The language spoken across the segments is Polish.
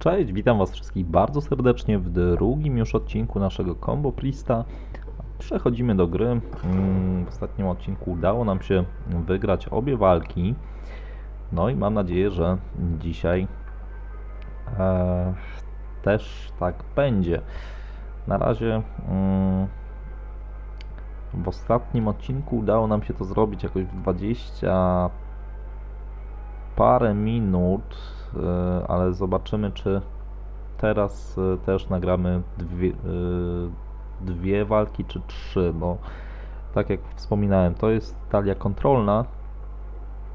Cześć, witam Was wszystkich bardzo serdecznie w drugim już odcinku naszego Combo Plista. Przechodzimy do gry. Mm, W ostatnim odcinku udało nam się wygrać obie walki. No i mam nadzieję, że dzisiaj e, też tak będzie. Na razie mm, w ostatnim odcinku udało nam się to zrobić jakoś w 20 parę minut, e, ale zobaczymy, czy teraz e, też nagramy dwie, e, dwie walki, czy trzy, bo tak jak wspominałem, to jest talia kontrolna,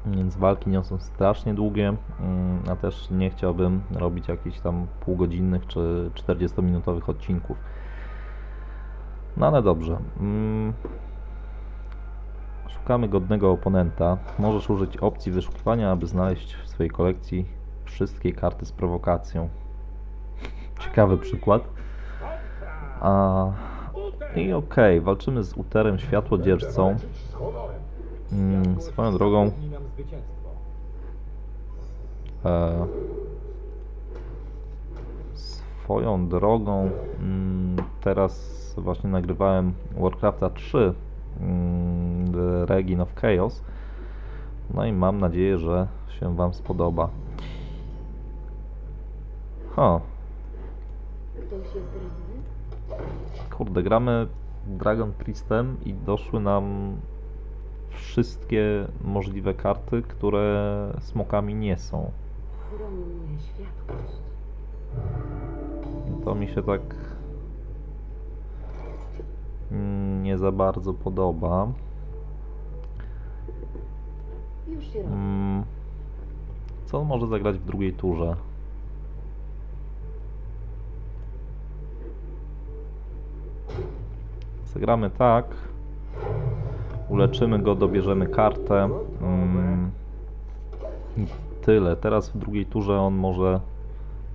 więc walki nie są strasznie długie, mm, a też nie chciałbym robić jakichś tam półgodzinnych czy 40-minutowych odcinków. No ale dobrze. Szukamy godnego oponenta. Możesz użyć opcji wyszukiwania, aby znaleźć w swojej kolekcji wszystkie karty z prowokacją. Ciekawy przykład. A, I okej, walczymy z Uterem Światłodziercą. Mm, swoją drogą e, swoją drogą mm, teraz właśnie nagrywałem Warcrafta 3 mm, The Regin of Chaos no i mam nadzieję, że się Wam spodoba ranny? kurde, gramy Dragon Priestem i doszły nam wszystkie możliwe karty, które smokami nie są. To mi się tak nie za bardzo podoba. Już się robi. Mm, Co on może zagrać w drugiej turze? Zagramy tak. Uleczymy go, dobierzemy kartę. Mm, I tyle. Teraz w drugiej turze on może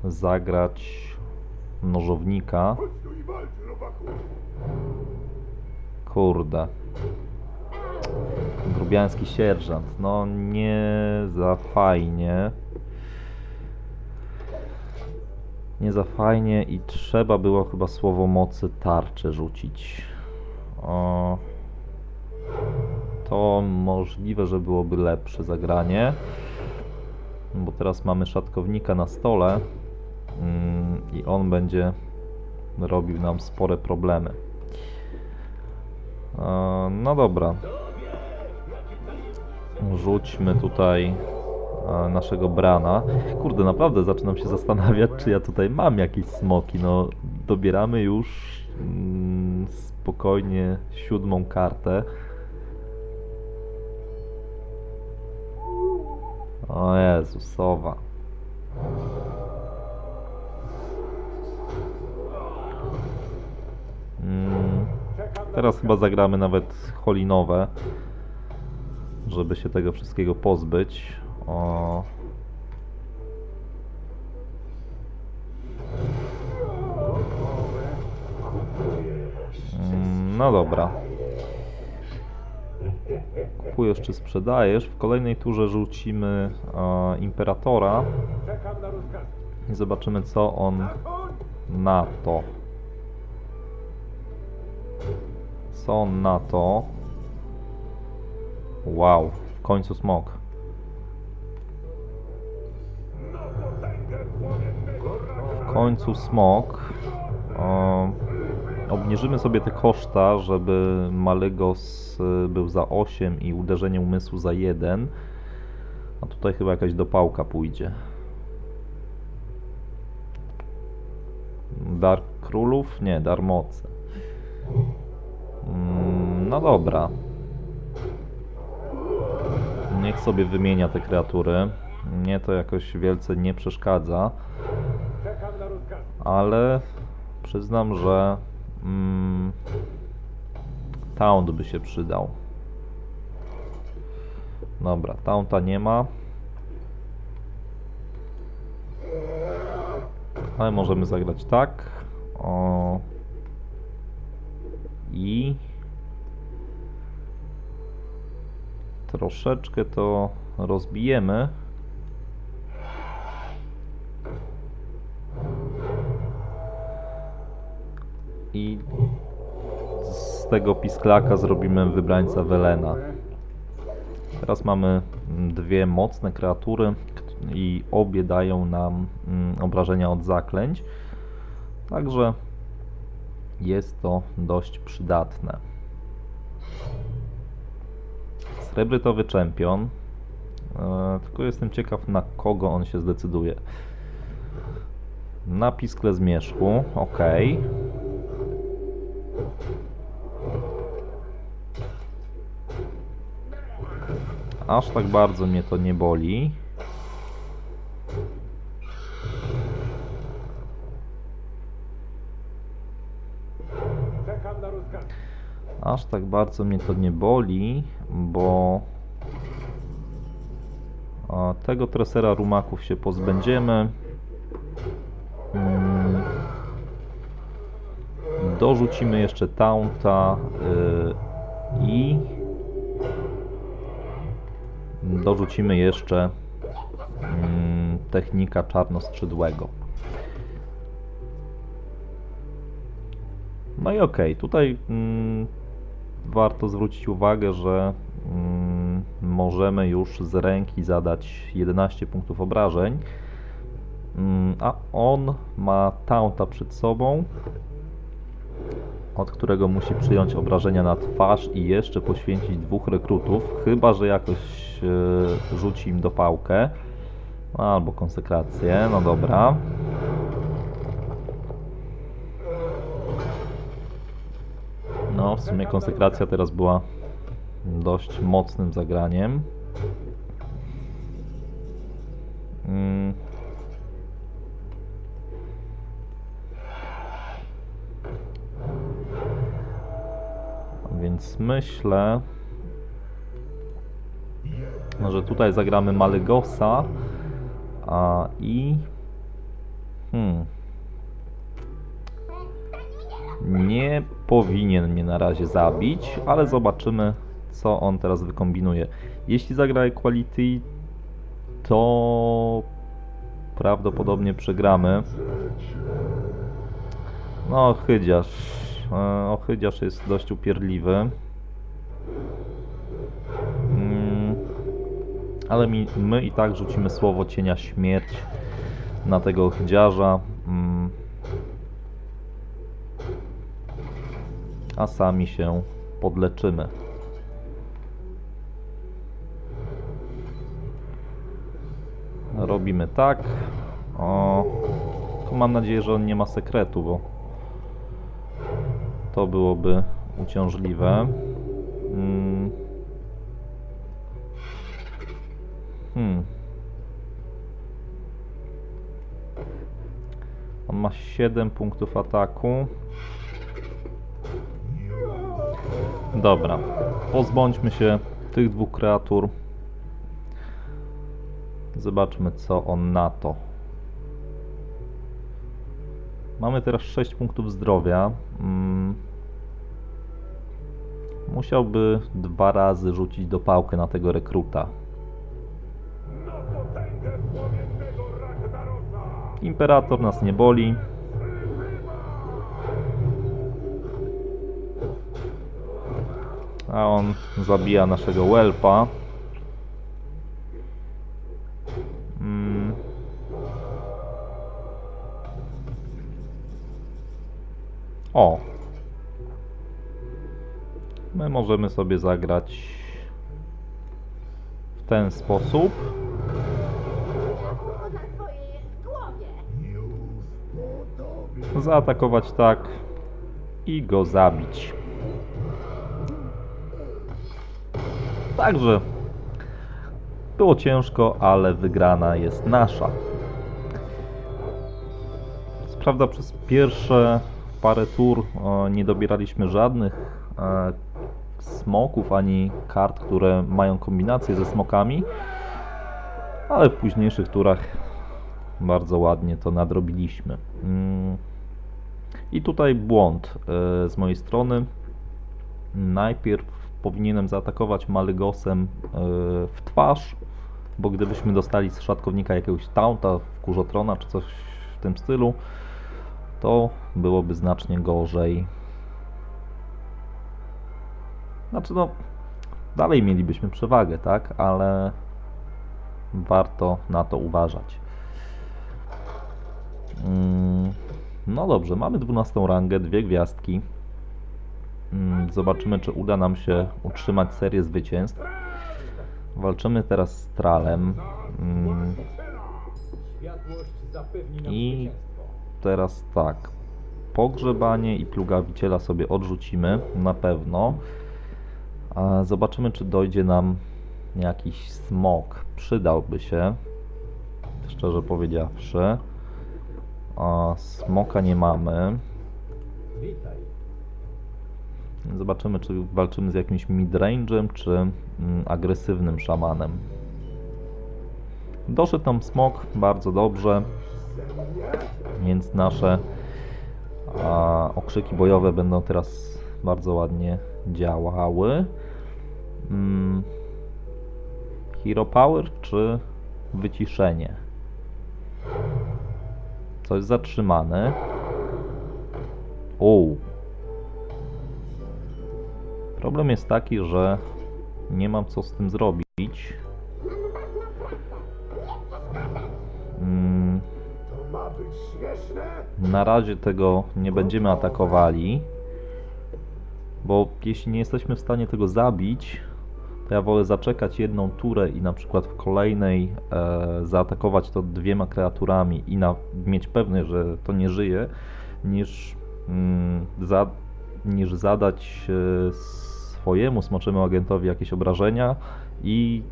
zagrać nożownika. Kurde. Grubiański sierżant. No nie za fajnie. Nie za fajnie i trzeba było chyba słowo mocy tarczę rzucić. O, to możliwe, że byłoby lepsze zagranie. Bo teraz mamy szatkownika na stole mm, i on będzie robił nam spore problemy. E, No dobra. Rzućmy tutaj e, naszego Brana. Kurde, naprawdę zaczynam się zastanawiać, czy ja tutaj mam jakieś smoki. No, dobieramy już mm, spokojnie siódmą kartę. O Jezu, teraz chyba zagramy nawet holinowe, żeby się tego wszystkiego pozbyć. O. Mm, No dobra. Kupujesz czy sprzedajesz. W kolejnej turze rzucimy e, Imperatora i zobaczymy co on na to. Co na to? Wow, w końcu smok. W końcu smok. Obniżymy sobie te koszta, żeby Malygos y, był za 8 i uderzenie umysłu za 1. A tutaj chyba jakaś dopałka pójdzie. Dar królów? Nie, dar mocy. No dobra. Niech sobie wymienia te kreatury. Mnie to jakoś wielce nie przeszkadza. Ale przyznam, że mm, Taunt by się przydał. Dobra, Taunta nie ma. Ale możemy zagrać tak. O. I troszeczkę to rozbijemy. I z tego pisklaka zrobimy wybrańca Welena. Teraz mamy dwie mocne kreatury i obie dają nam mm, obrażenia od zaklęć. Także jest to dość przydatne. Srebrytowy czempion. E, tylko jestem ciekaw na kogo on się zdecyduje. Na piskle zmierzchu, ok. Aż tak bardzo mnie to nie boli. Czekam na rozkaz. Aż tak bardzo mnie to nie boli, bo tego tresera rumaków się pozbędziemy. Mm. Dorzucimy jeszcze taunta y, i dorzucimy jeszcze mm, technika czarnoskrzydłego. No i okej, tutaj mm, warto zwrócić uwagę, że mm, możemy już z ręki zadać 11 punktów obrażeń, mm, a on ma taunta przed sobą, od którego musi przyjąć obrażenia na twarz i jeszcze poświęcić dwóch rekrutów, chyba że jakoś e, rzuci im dopałkę albo konsekrację, no dobra. No, w sumie konsekracja teraz była dość mocnym zagraniem. Mm. Więc myślę, że tutaj zagramy Malegosa a i hmm, nie powinien mnie na razie zabić, ale zobaczymy, co on teraz wykombinuje. Jeśli zagra Equality, to prawdopodobnie przegramy. No, Ochydziarz. E, Ochydziarz jest dość upierdliwy. Mm, Ale mi, my i tak rzucimy słowo cienia śmierć na tego ochydziarza. A sami się podleczymy. Robimy tak. O, tylko mam nadzieję, że on nie ma sekretu, bo to byłoby uciążliwe. Mm. Hmm. On ma 7 punktów ataku. Dobra, pozbądźmy się tych dwóch kreatur. Zobaczmy, co on na to. Mamy teraz 6 punktów zdrowia. Mm. Musiałby dwa razy rzucić dopałkę na tego rekruta. Imperator nas nie boli. A on zabija naszego Welpa. Mm. O! My możemy sobie zagrać w ten sposób. zaatakować tak i go zabić. Także było ciężko, ale wygrana jest nasza. Co prawda przez pierwsze parę tur e, nie dobieraliśmy żadnych e, smoków ani kart, które mają kombinację ze smokami, ale w późniejszych turach bardzo ładnie to nadrobiliśmy. Mm. I tutaj błąd e, z mojej strony. Najpierw powinienem zaatakować Malygosem e, w twarz, bo gdybyśmy dostali z szatkownika jakiegoś taunta, kurzotrona czy coś w tym stylu, to byłoby znacznie gorzej. Znaczy no, dalej mielibyśmy przewagę, tak? Ale warto na to uważać. Mm, No dobrze, mamy 12 rangę, dwie gwiazdki. Mm, Zobaczymy, czy uda nam się utrzymać serię zwycięstw. Walczymy teraz z Tralem. Mm, I-. Teraz tak. Pogrzebanie i plugawiciela sobie odrzucimy na pewno. Zobaczymy, czy dojdzie nam jakiś smok. Przydałby się, szczerze powiedziawszy. A smoka nie mamy. Witaj. Zobaczymy, czy walczymy z jakimś midrange'em, czy mm, agresywnym szamanem. Doszedł tam smok, bardzo dobrze. Więc nasze a, okrzyki bojowe będą teraz bardzo ładnie działały. Mm, Hero Power czy wyciszenie? Coś zatrzymane. O. Problem jest taki, że nie mam co z tym zrobić. Mm, na razie tego nie będziemy atakowali, bo jeśli nie jesteśmy w stanie tego zabić, to ja wolę zaczekać jedną turę i na przykład w kolejnej e, zaatakować to dwiema kreaturami i na, mieć pewność, że to nie żyje, niż, mm, za, niż zadać e, swojemu smoczemu agentowi jakieś obrażenia i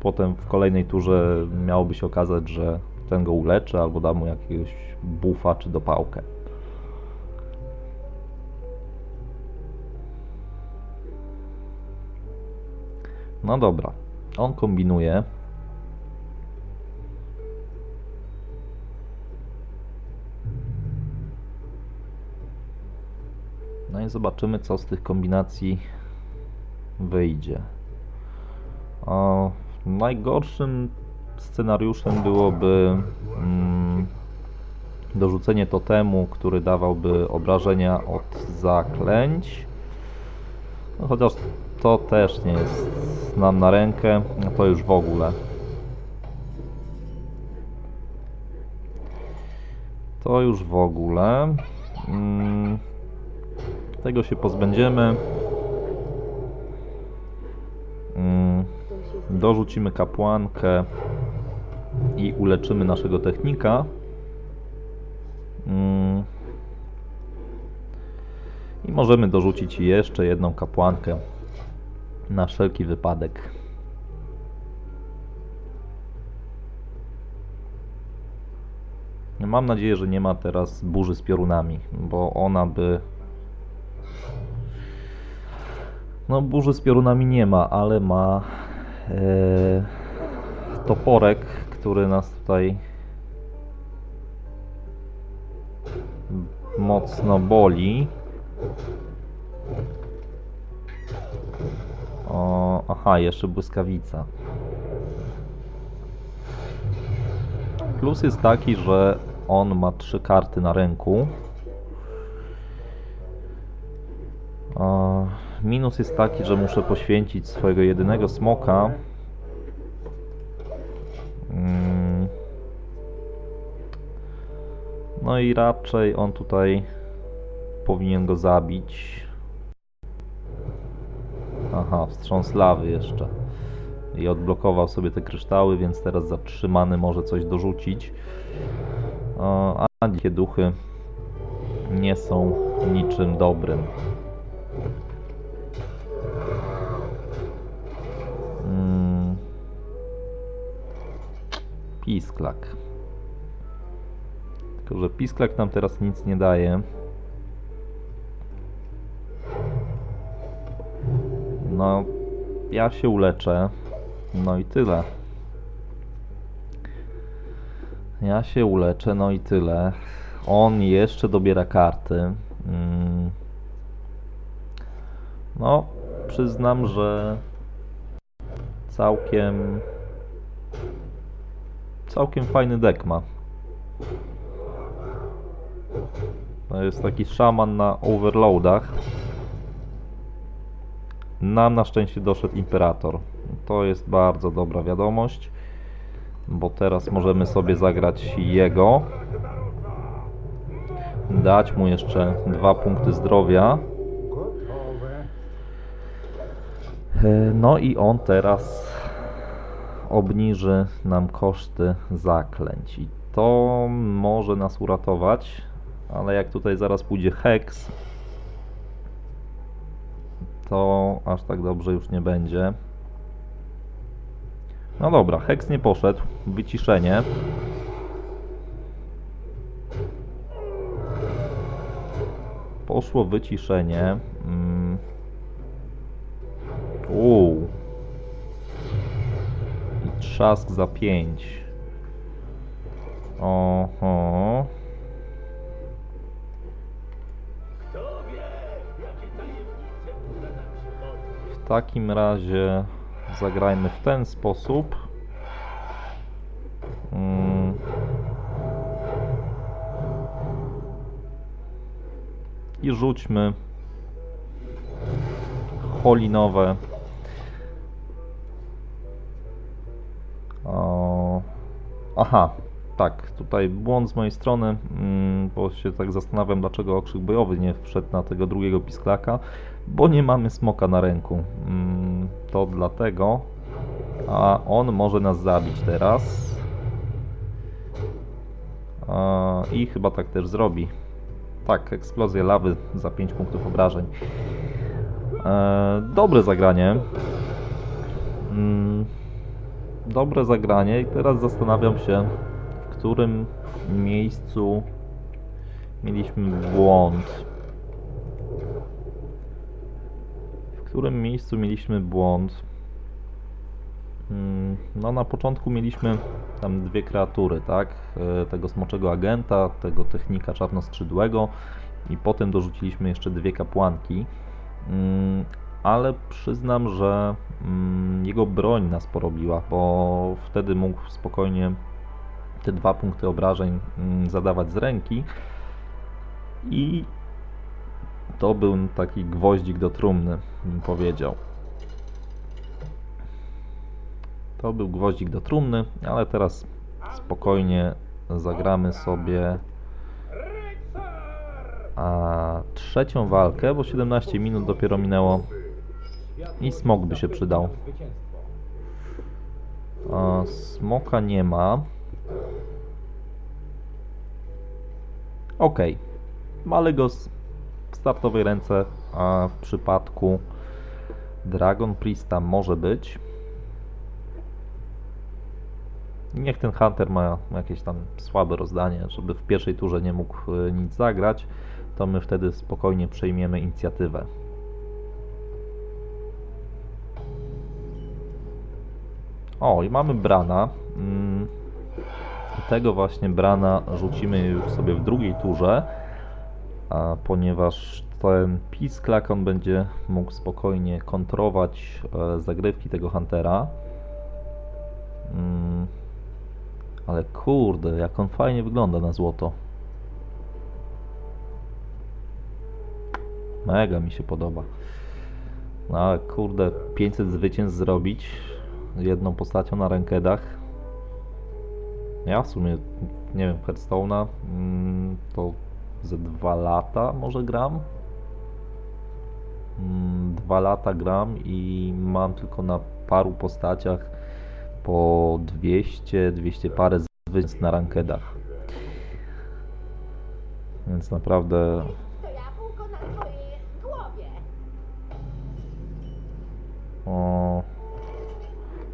potem w kolejnej turze miałoby się okazać, że ten go uleczy albo da mu jakiegoś buffa czy dopałkę. No dobra, on kombinuje. No i zobaczymy, co z tych kombinacji wyjdzie. Najgorszym scenariuszem byłoby mm, dorzucenie totemu, który dawałby obrażenia od zaklęć. No, chociaż to też nie jest nam na rękę, no to już w ogóle. To już w ogóle. Mm, tego się pozbędziemy. Dorzucimy kapłankę i uleczymy naszego technika. Mm. I możemy dorzucić jeszcze jedną kapłankę na wszelki wypadek. Mam nadzieję, że nie ma teraz burzy z piorunami, bo ona by. No, burzy z piorunami nie ma, ale ma toporek, który nas tutaj mocno boli. O, aha, jeszcze błyskawica. Plus jest taki, że on ma trzy karty na ręku. O, minus jest taki, że muszę poświęcić swojego jedynego smoka. Mm. No i raczej on tutaj powinien go zabić. Aha, wstrząs lawy jeszcze. I odblokował sobie te kryształy, więc teraz zatrzymany może coś dorzucić. A dzikie duchy nie są niczym dobrym. Pisklak. Tylko, że pisklak nam teraz nic nie daje. No, ja się uleczę. No i tyle. Ja się uleczę, no i tyle. On jeszcze dobiera karty. Mm. No, przyznam, że całkiem całkiem fajny deck ma. To jest taki szaman na overloadach. Nam na szczęście doszedł Imperator. To jest bardzo dobra wiadomość, bo teraz możemy sobie zagrać jego. Dać mu jeszcze dwa punkty zdrowia. E, No i on teraz obniży nam koszty zaklęć. I to może nas uratować, ale jak tutaj zaraz pójdzie Hex, to aż tak dobrze już nie będzie. No dobra, Hex nie poszedł. Wyciszenie. Poszło wyciszenie. Mm. Uuu. Trzask za 5. Oho. W takim razie zagrajmy w ten sposób. Mm. I rzućmy holinowe. Aha, tak, tutaj błąd z mojej strony, mm, bo się tak zastanawiam, dlaczego okrzyk bojowy nie wszedł na tego drugiego pisklaka, bo nie mamy smoka na ręku. Mm, to dlatego, a on może nas zabić teraz. I chyba tak też zrobi. Tak, eksplozja lawy za 5 punktów obrażeń. E, dobre zagranie. Dobre zagranie i teraz zastanawiam się, w którym miejscu mieliśmy błąd. W którym miejscu mieliśmy błąd? Mm, No na początku mieliśmy tam dwie kreatury, tak? E, Tego smoczego agenta, tego technika czarnoskrzydłego i potem dorzuciliśmy jeszcze dwie kapłanki. Ale przyznam, że mm, jego broń nas porobiła, bo wtedy mógł spokojnie te dwa punkty obrażeń mm, zadawać z ręki i to był taki gwoździk do trumny, bym powiedział. To był gwoździk do trumny, ale teraz spokojnie zagramy sobie a, trzecią walkę, bo 17 minut dopiero minęło. I smok by się przydał. A, smoka nie ma. Ok. Malygos w startowej ręce, a w przypadku Dragon Priesta może być. Niech ten Hunter ma jakieś tam słabe rozdanie, żeby w pierwszej turze nie mógł e, nic zagrać, to my wtedy spokojnie przejmiemy inicjatywę. O, i mamy Brana. Mm, Tego właśnie Brana rzucimy już sobie w drugiej turze, a ponieważ ten pisklak on będzie mógł spokojnie kontrować e, zagrywki tego Huntera. Mm, Ale kurde, jak on fajnie wygląda na złoto. Mega mi się podoba. No ale kurde, 500 zwycięstw zrobić jedną postacią na rankedach. Ja w sumie, nie wiem, Hearthstone'a mm, to ze dwa lata może gram. Mm, Dwa lata gram i mam tylko na paru postaciach po 200, 200 parę zwycięstw na rankedach. Więc naprawdę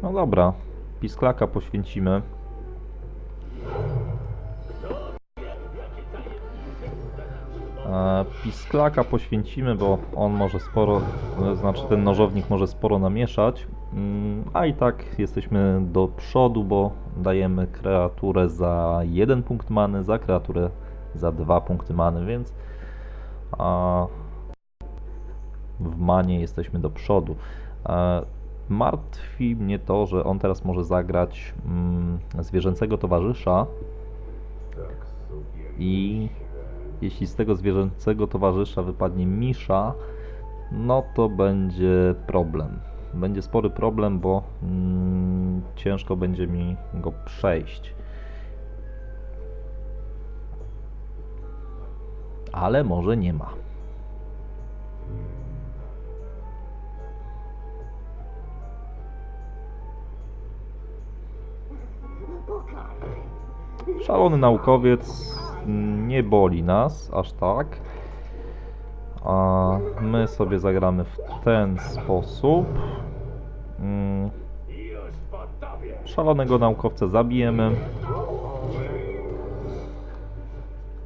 No dobra, pisklaka poświęcimy. E, Pisklaka poświęcimy, bo on może sporo, e, znaczy ten nożownik może sporo namieszać, Mm, a i tak jesteśmy do przodu, bo dajemy kreaturę za jeden punkt many, za kreaturę za dwa punkty many, więc w manie jesteśmy do przodu. Martwi mnie to, że on teraz może zagrać mm, zwierzęcego towarzysza i jeśli z tego zwierzęcego towarzysza wypadnie misza, no to będzie problem. Będzie spory problem, bo mm, ciężko będzie mi go przejść. Ale może nie ma. Szalony naukowiec nie boli nas aż tak. A my sobie zagramy w ten sposób. Mm. Szalonego naukowca zabijemy.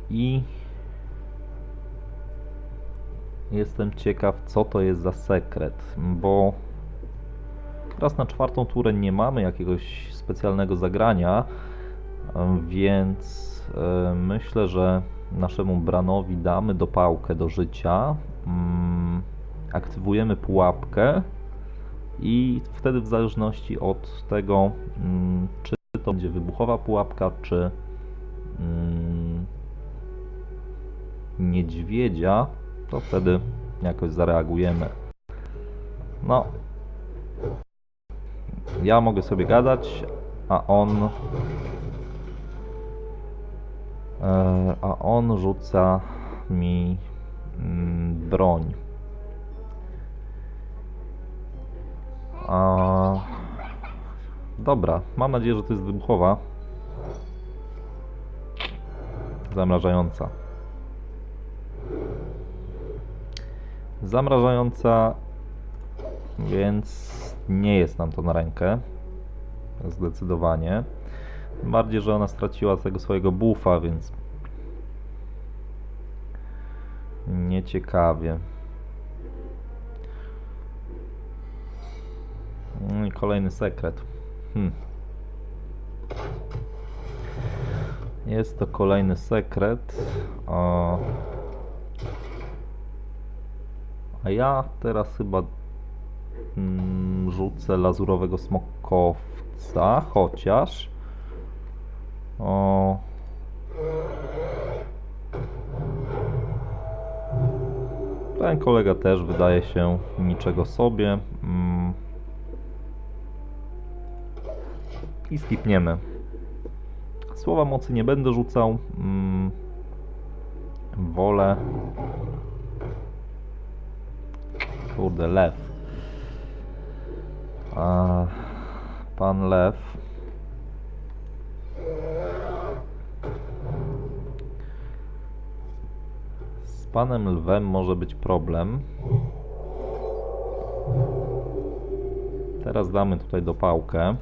I jestem ciekaw, co to jest za sekret, bo teraz na czwartą turę nie mamy jakiegoś specjalnego zagrania, więc e, myślę, że naszemu Branowi damy dopałkę do życia, mm, aktywujemy pułapkę i wtedy w zależności od tego, mm, czy to będzie wybuchowa pułapka, czy mm, niedźwiedzia, to wtedy jakoś zareagujemy. No. Ja mogę sobie gadać, a on. E, A on rzuca mi mm, broń. A... Dobra, mam nadzieję, że to jest wybuchowa. Zamrażająca. Zamrażająca, więc nie jest nam to na rękę. Zdecydowanie. Bardziej, że ona straciła tego swojego buffa, więc nieciekawie. No i kolejny sekret. Hmm. Jest to kolejny sekret. O... A ja teraz chyba mm, rzucę lazurowego smokowca, chociaż. O. Ten kolega też wydaje się niczego sobie. Mm. I skipniemy. Słowa mocy nie będę rzucał. Mm. Wolę Kurde, lew. A, pan lew. Panem lwem może być problem. Teraz damy tutaj dopałkę.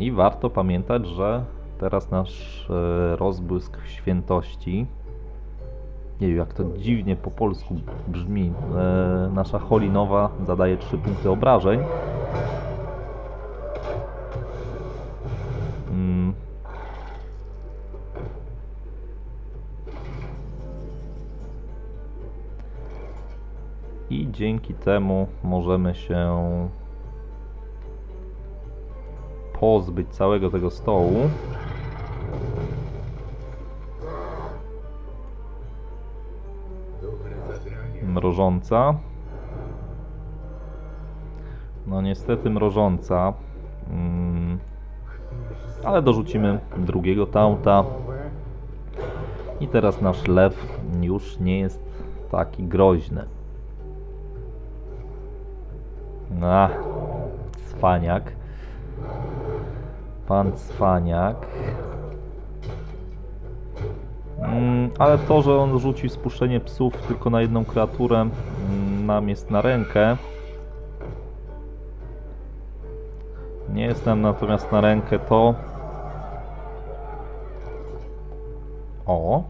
I warto pamiętać, że teraz nasz e, rozbłysk świętości. Nie wiem, jak to dziwnie po polsku brzmi. E, nasza Holinowa zadaje 3 punkty obrażeń. I dzięki temu możemy się pozbyć całego tego stołu. Mrożąca. No niestety mrożąca. Mm. Ale dorzucimy drugiego taunta. I teraz nasz lew już nie jest taki groźny. A, cwaniak. Pan cwaniak. Mm, ale to, że on rzuci spuszczenie psów tylko na jedną kreaturę, mm, nam jest na rękę. Nie jest nam natomiast na rękę to. O.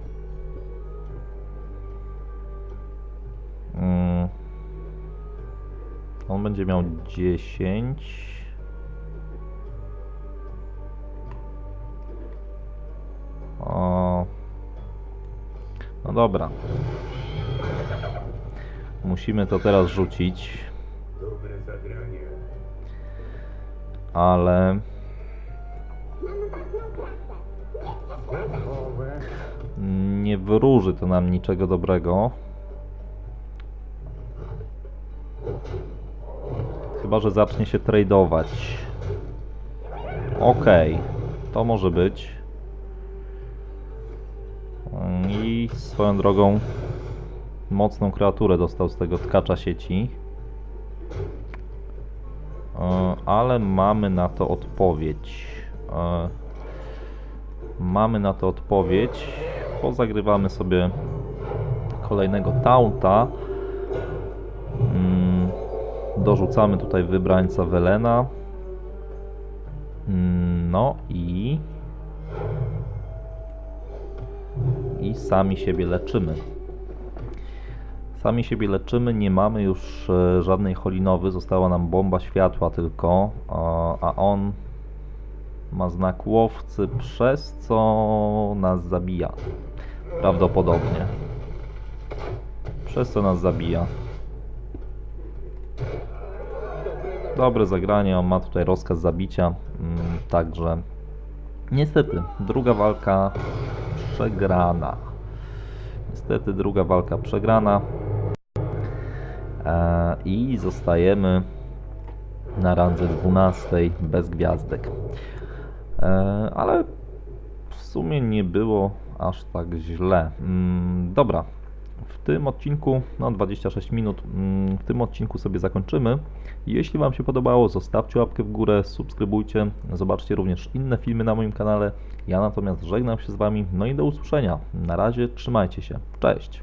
On będzie miał 10. O. No dobra. Musimy to teraz rzucić. Ale nie wróży to nam niczego dobrego. Chyba, że zacznie się tradeować. Okej, to może być. I swoją drogą mocną kreaturę dostał z tego tkacza sieci. E, Ale mamy na to odpowiedź. E, Mamy na to odpowiedź. Pozagrywamy sobie kolejnego taunta. Dorzucamy tutaj wybrańca Welena. Mm, No i... I sami siebie leczymy. Sami siebie leczymy, nie mamy już e, żadnej holinowy, została nam bomba światła tylko, a on ma znak łowcy, przez co nas zabija. Prawdopodobnie. Przez co nas zabija. Dobre zagranie, on ma tutaj rozkaz zabicia, mm, także niestety druga walka przegrana. Niestety druga walka przegrana. E, I zostajemy na randze 12 bez gwiazdek. E, ale w sumie nie było aż tak źle. Mm, dobra, w tym odcinku, no 26 minut, mm, w tym odcinku sobie zakończymy. Jeśli Wam się podobało, zostawcie łapkę w górę, subskrybujcie, zobaczcie również inne filmy na moim kanale. Ja natomiast żegnam się z Wami, no i do usłyszenia. Na razie, trzymajcie się, cześć!